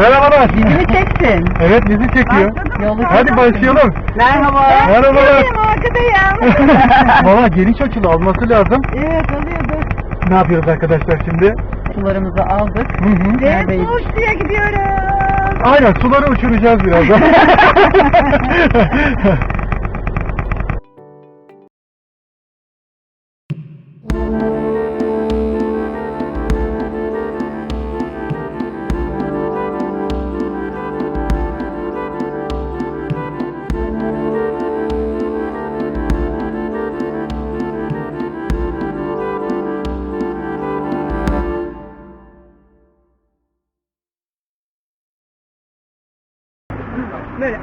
Merhabalar. Bizi mi çektin? Evet bizi çekiyor. Yolu Hadi başlayalım. Merhaba. Merhabalar. arkadayım. Valla geniş açılı alması lazım. evet alıyoruz. Ne yapıyoruz arkadaşlar şimdi? Sularımızı aldık. Hı hı. Neredeyiz? Suya gidiyoruz. Aynen suları uçuracağız birazdan.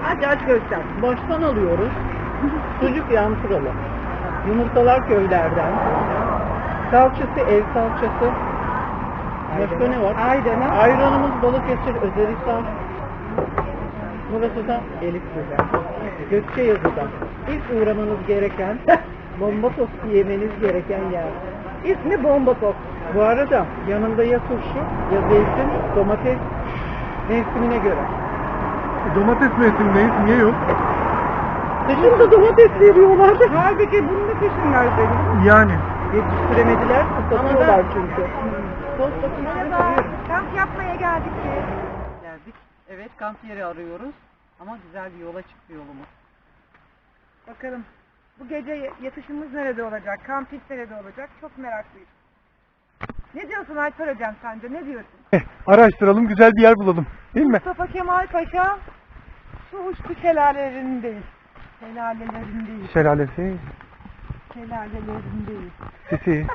aç aç göster. Baştan alıyoruz. Sucuk yansıralı. Yumurtalar köylerden. Salçası ev salçası. Başka ne var? Ayranı. Ayranımız Balıkesir Özelhisar. Burası da Elifli'de. Gökçeyazı'da. İlk uğramanız gereken, bomba tostu yemeniz gereken yer. İsmi Bomba Top. Bu arada yanında ya turşu ya zeytin, domates mevsimine göre. Domates mevsimindeyiz. Niye yok? Dışında domates veriyorlar. Halbuki bunu da kışın verseydin. Yani. Yetiştiremediler, satıyorlar çünkü. Merhaba. Kamp yapmaya geldik biz. Geldik. Evet kamp yeri arıyoruz. Ama güzel bir yola çıktı yolumuz. Bakalım bu gece yatışımız nerede olacak? Kamping nerede olacak? Çok meraklıyım. Ne diyorsun Alper Hocam sence? Ne diyorsun? Eh, araştıralım güzel bir yer bulalım. Değil mi? Mustafa Kemal Paşa su uçtu şelalelerindeyiz. Şelalelerindeyiz. Şelalesi, Şelalelerindeyiz. sisi.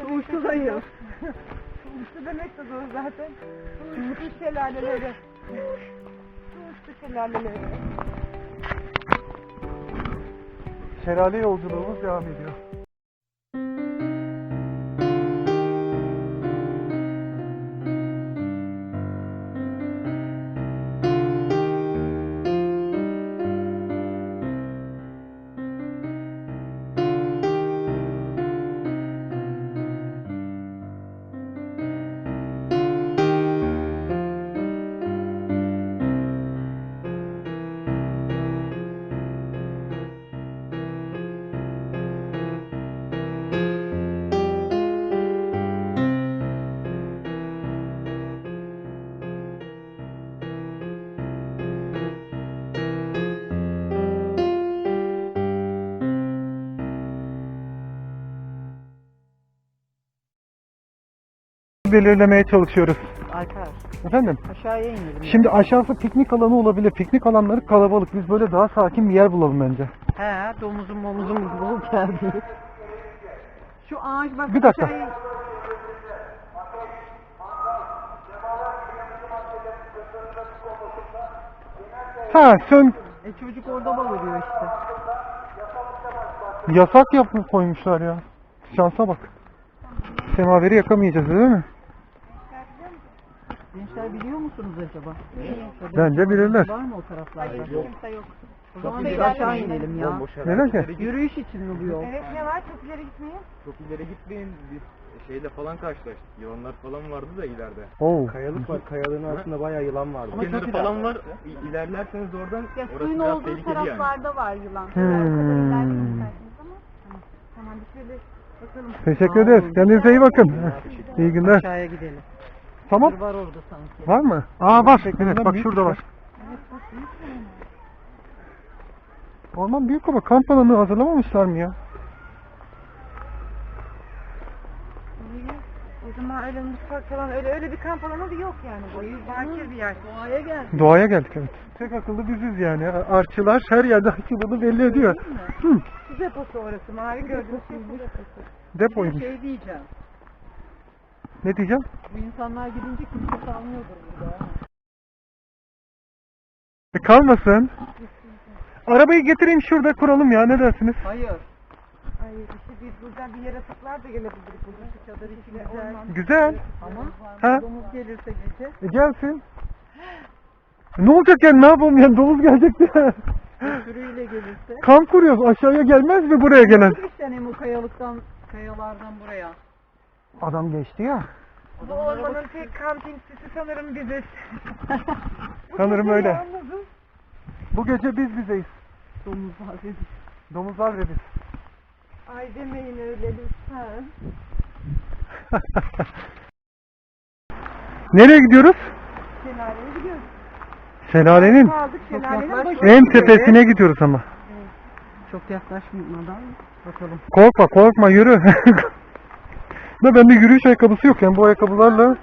Su uçtu dayı. Su uçtu demek de zor zaten. Su uçtu şelaleleri. Su uçtu şelaleleri. Şelale yolculuğumuz devam ediyor. Belirlemeye çalışıyoruz. Alper Efendim? aşağıya inelim. Şimdi aşağısı piknik alanı olabilir. Piknik alanları kalabalık. Biz böyle daha sakin bir yer bulalım bence. He domuzun momuzun bulup geldi. Şu ağaç bak Bir dakika. aşağıya- Ha sön E çocuk orada balırıyor işte. yasak yapıp koymuşlar ya. Şansa bak. Semaveri yakamayacağız değil mi? Gençler biliyor musunuz acaba? Bence bilirler. Var mı o taraflarda? Kimse yok. O zaman bir aşağı inelim ya. Neden ki? Yürüyüş için mi bu yol? Evet ne var? Çok ileri gitmeyin. Çok ileri gitmeyin. Biz şeyle falan karşılaştık. Yılanlar falan vardı da ileride. Oo. Kayalık var. Kayalığın altında bayağı yılan vardı. Ama Kenarı çok falan var. İlerlerseniz oradan Ya orası suyun biraz olduğu tehlikeli yani. taraflarda var yılan. Hmm. Tamam. Tamam bir şöyle bakalım. Teşekkür ederiz. Kendinize iyi bakın. İyi günler. Aşağıya gidelim. Tamam. Var orada sanki. Var mı? Aa var. Evet bak şurada var. Orman büyük ama kamp alanı hazırlamamışlar mı ya? O zaman öyle mutfak falan öyle öyle bir kamp alanı da yok yani. Bu bakir bir yer. Doğaya gel. Doğaya geldik evet. Tek akıllı biziz yani. Arçılar her yerde akıllını belli ediyor. Hı, Su deposu orası. Mavi gördüğünüz şey depoymuş. Şey diyeceğim. Ne diyeceğim? Bu insanlar gidince kimse kalmıyordur burada. E, kalmasın. Arabayı getireyim şurada kuralım ya ne dersiniz? Hayır. Ay işte biz buradan bir yaratıklar da gelebilir. Burada Çadır içi güzel. Güzel. Ama Ha? domuz gelirse gece E, gelsin. Ne olacak yani ne yapalım yani domuz gelecek diye. sürüyle gelirse. Kamp kuruyoruz aşağıya gelmez mi buraya gelen? İşte hani bu kayalıktan, kayalardan buraya. Adam geçti ya. Bu ormanın tek kampingçisi sanırım biziz. Bu Sanırım gece öyle. yalnızız. Bu gece biz bizeyiz. Domuzlar dedi. Domuzlar ve biz. Ay demeyin öyle lütfen. Nereye gidiyoruz? Şelaleye gidiyoruz. Şelalenin Kaldık en tepesine gidiyoruz ama. Çok yaklaşmadan bakalım. Korkma korkma yürü. da bende yürüyüş ayakkabısı yok yani bu ayakkabılarla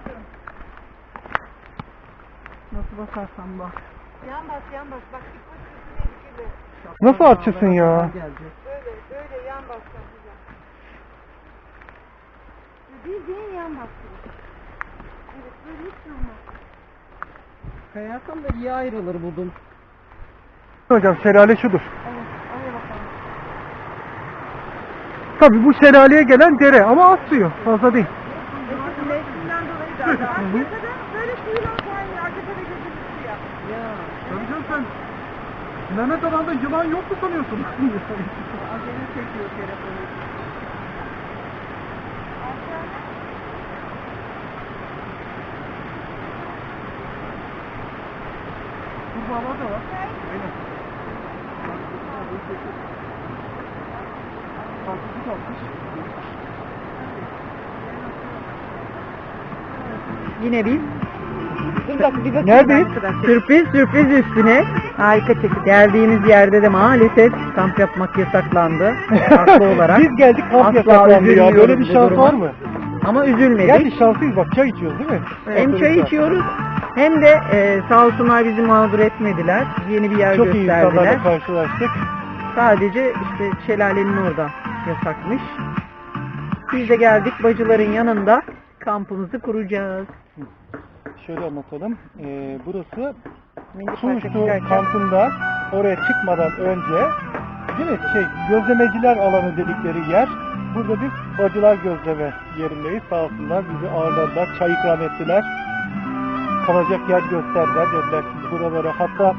Nasıl basarsan bak. Yan bas yan bas. Bak ilk baş üstüne dikili. nasıl açısın ya? Böyle böyle yan bas. Bildiğin yan bas. Evet böyle hiç olmaz. Kayarsan da iyi ayrılır budum. Hocam şelale şudur. Evet oraya bakalım. Tabi bu şelaleye gelen dere ama az suyu fazla değil. Dolayı. Arkada böyle suyla kaynıyor. Arkada da gözümüz suya. Ya. Tabii canım sen Mehmet Alan'da yılan yok mu sanıyorsun? Acele çekiyor telefonu. Kurbağalar da var. Aynen. Farklılık. Yine biz. Dur bak bir bakayım Neredeyiz? Sürpriz sürpriz üstüne. Harika çekim. Geldiğimiz yerde de maalesef kamp yapmak yasaklandı. Haklı olarak. Biz geldik kamp Asla yasaklandı ya. üzülmüyoruz Böyle bir bu şans duruma. var mı? Ama üzülmedik. Gerçi şanslıyız bak çay içiyoruz değil mi? Hem çay içiyoruz hem de e, sağ olsunlar bizi mağdur etmediler. Yeni bir yer Çok iyi gösterdiler. insanlarla karşılaştık. Sadece işte şelalenin orada yasakmış. Biz de geldik bacıların yanında kampımızı kuracağız. Şöyle anlatalım. Ee, burası Milli Park'a Suçlu çıkarken kampından oraya çıkmadan önce değil mi? Şey, gözlemeciler alanı dedikleri yer. Burada biz bacılar gözleme yerindeyiz. Sağ olsunlar bizi ağırladılar. Çay ikram ettiler. Kalacak yer gösterdiler. Dediler buralara hatta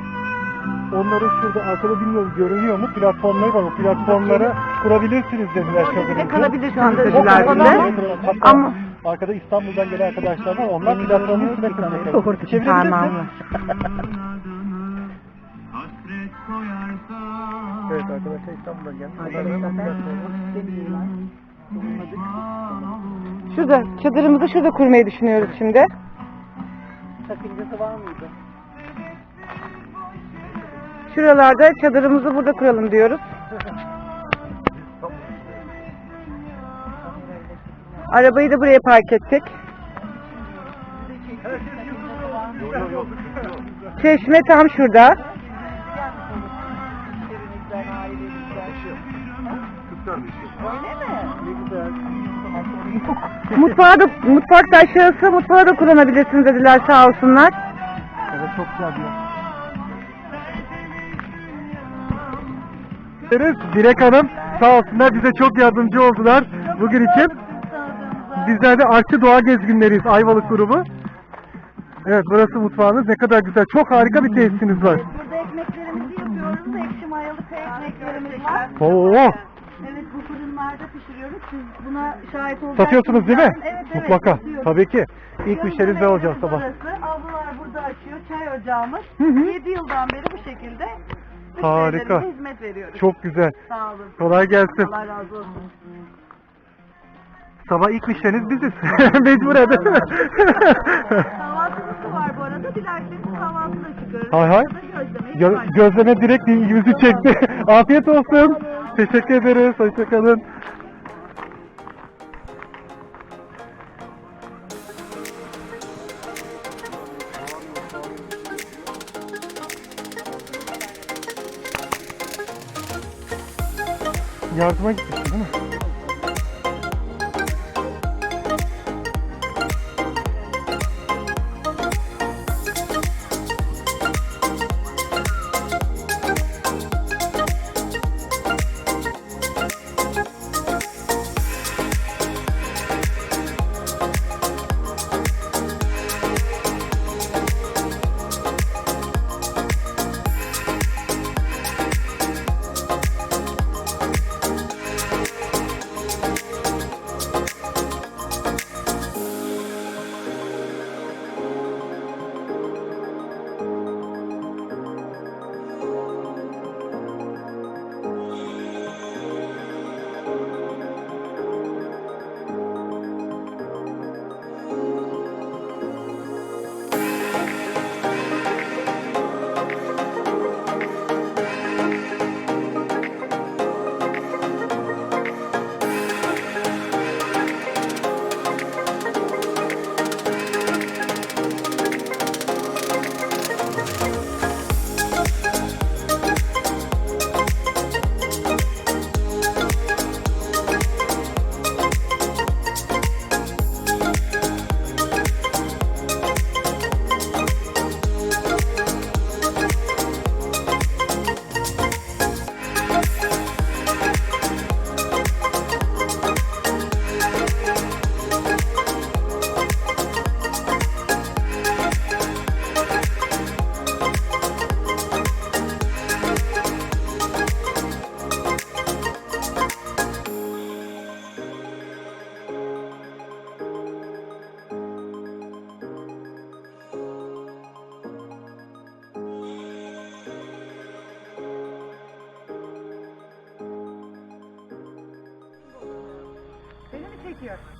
onların şurada arkada bilmiyorum görünüyor mu platformları var. O platformlara kurabilirsiniz dediler çadırınızı. kalabilirsiniz dediler bize. Ama- arkada İstanbul'dan gelen arkadaşlar var. Onlar platformun üstüne Çevirebilirsin. Parmağımla. Evet arkadaşlar İstanbul'dan geldi. Şurada çadırımızı şurada kurmayı düşünüyoruz şimdi. Sakıncası var mıydı? Şuralarda çadırımızı burada kuralım diyoruz. Arabayı da buraya park ettik. Çeşme tam şurada. Mutfağı da, mutfakta aşağısı mutfağı da kullanabilirsiniz dediler sağ olsunlar. Evet çok güzel bir Evet, Dilek Hanım sağ olsunlar bize çok yardımcı oldular bugün için. Bizler de Artçı Doğa Gezginleriyiz Ayvalık grubu. Evet burası mutfağınız ne kadar güzel. Çok harika bir tesisiniz var. Burada ekmeklerimizi yapıyoruz. Ekşi mayalı köy ekmeklerimiz var. Oo, Evet bu fırınlarda pişiriyoruz. Siz buna şahit olacaksınız. satıyorsunuz değil mi? Evet evet. Mutlaka. satıyoruz. Tabii ki. İlk müşteriniz ben olacağım sabah. Burası. Ablalar burada açıyor. Çay ocağımız. Hı hı. 7 yıldan beri bu şekilde Harika. hizmet veriyoruz. Çok güzel. Sağ olun. Kolay gelsin. Allah razı olsun. Sabah ilk müşteriniz biziz. Mecburen. Kahvaltımız da var bu arada. Dilerseniz kahvaltı da çıkarırız. Hay hay. Ya da gözleme. Gö- fark gözleme direkt ilgimizi çekti. Afiyet olsun. Teşekkür ederiz. Hoşçakalın. yardıma gittik değil mi?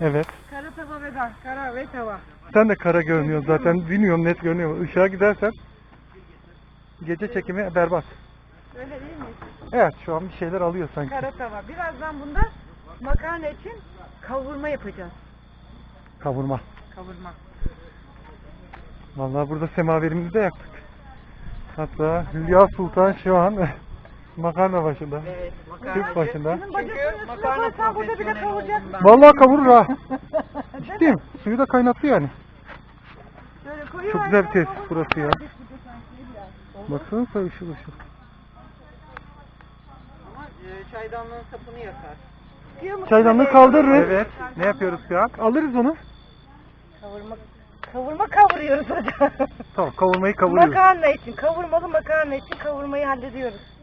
Evet. Kara tava ve da, kara ve tava. Sen de kara görünüyorsun zaten. Bilmiyorum net görünüyor? Işığa gidersen gece çekimi berbat. Öyle değil mi? Evet şu an bir şeyler alıyor sanki. Kara tava. Birazdan bunda makarna için kavurma yapacağız. Kavurma. Kavurma. Vallahi burada semaverimizi de yaktık. Hatta Hülya Sultan şu an makarna başında. Evet, Türk başında. Bacasının üstüne makarna koysan burada bile profesyoneli oldum. Vallahi kavurur ha. Ciddiyim. Suyu da kaynattı yani. Böyle Çok güzel bir tesis burası ya. Baksanıza ışıl ışıl. Ama e, çaydanlığın sapını yakar. Çaydanlığı kaldırırız. Evet. Ne yapıyoruz şu an? Alırız onu. Kavurma, kavurma kavuruyoruz hocam. Tamam kavurmayı kavuruyoruz. makarna için, kavurmalı makarna için kavurmayı hallediyoruz.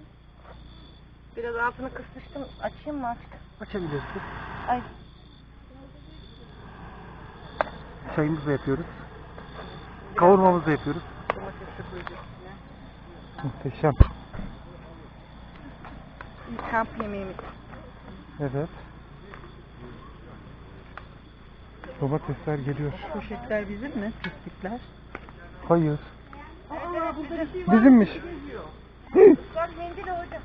Biraz altını kısmıştım. Açayım mı artık? Açabilirsin. Ay. Çayımızı da yapıyoruz. Kavurmamızı da yapıyoruz. Domatesi koyacağız. Muhteşem. İlk kamp yemeğimiz. Evet. Domatesler geliyor. Poşetler bizim mi? Pislikler. Hayır. Aa, burada bir şey Bizimmiş. Bak mendil hocam.